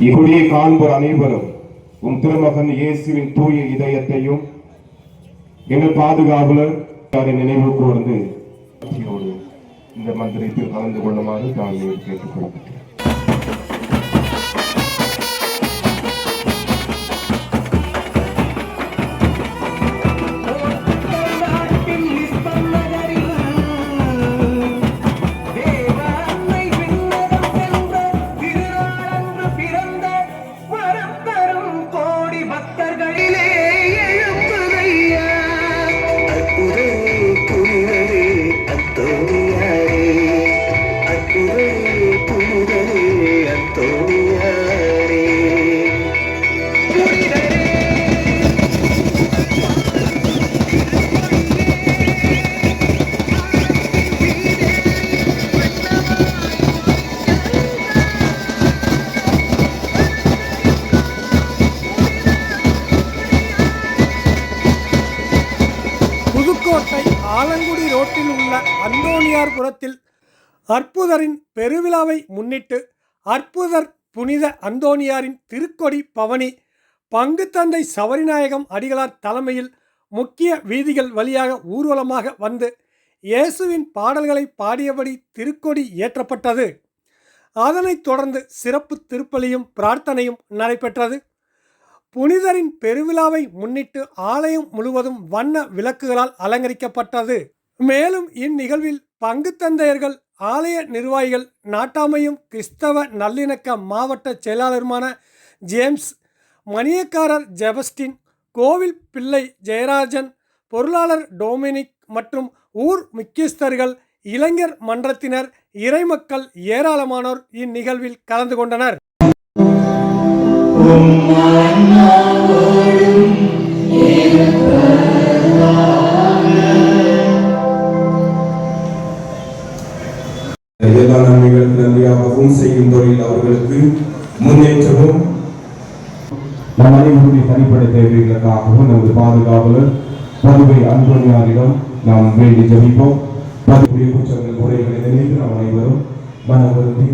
இகுடியை காண்போர் அனைவரும் உம் திருமகன் இயேசுவின் தூய இதயத்தையும் எங்கள் பாதுகாவலர் நினைவு கூர்ந்து இந்த மந்திரத்தில் கலந்து கொள்ளுமாறு தான் கேட்டுக்கொள்ளப்பட்டேன் புதுக்கோட்டை ஆலங்குடி ரோட்டில் உள்ள அந்தோணியார்புரத்தில் அற்புதரின் பெருவிழாவை முன்னிட்டு அற்புதர் புனித அந்தோனியாரின் திருக்கொடி பவனி பங்குத்தந்தை சவரிநாயகம் அடிகளார் தலைமையில் முக்கிய வீதிகள் வழியாக ஊர்வலமாக வந்து இயேசுவின் பாடல்களை பாடியபடி திருக்கொடி ஏற்றப்பட்டது. அதனைத் தொடர்ந்து சிறப்பு திருப்பலியும் பிரார்த்தனையும் நடைபெற்றது. புனிதரின் பெருவிழாவை முன்னிட்டு ஆலயம் முழுவதும் வண்ண விளக்குகளால் அலங்கரிக்கப்பட்டது. மேலும் இந்நிகழ்வில் பங்கு தந்தையர்கள் ஆலய நிர்வாகிகள் நாட்டாமையும் கிறிஸ்தவ நல்லிணக்க மாவட்ட செயலாளருமான ஜேம்ஸ் மணியக்காரர் ஜெபஸ்டின் கோவில் பிள்ளை ஜெயராஜன் பொருளாளர் டொமினிக் மற்றும் ஊர் முக்கியஸ்தர்கள் இளைஞர் மன்றத்தினர் இறைமக்கள் ஏராளமானோர் இந்நிகழ்வில் கலந்து கொண்டனர். எல்லா நன்மைகள் செய்யும் தொழில் அவர்களுக்கு முன்னேற்றமும் நம் அனைவருடைய தனிப்படை தேவைகளுக்காகவும் நமது பாதுகாவலர் பதுவை அன்பனியாரிடம் நாம் வேண்டி ஜபிப்போம். பதுவுடைய குற்றங்கள் குறைகளை நினைத்து நாம் அனைவரும் மன வருந்தி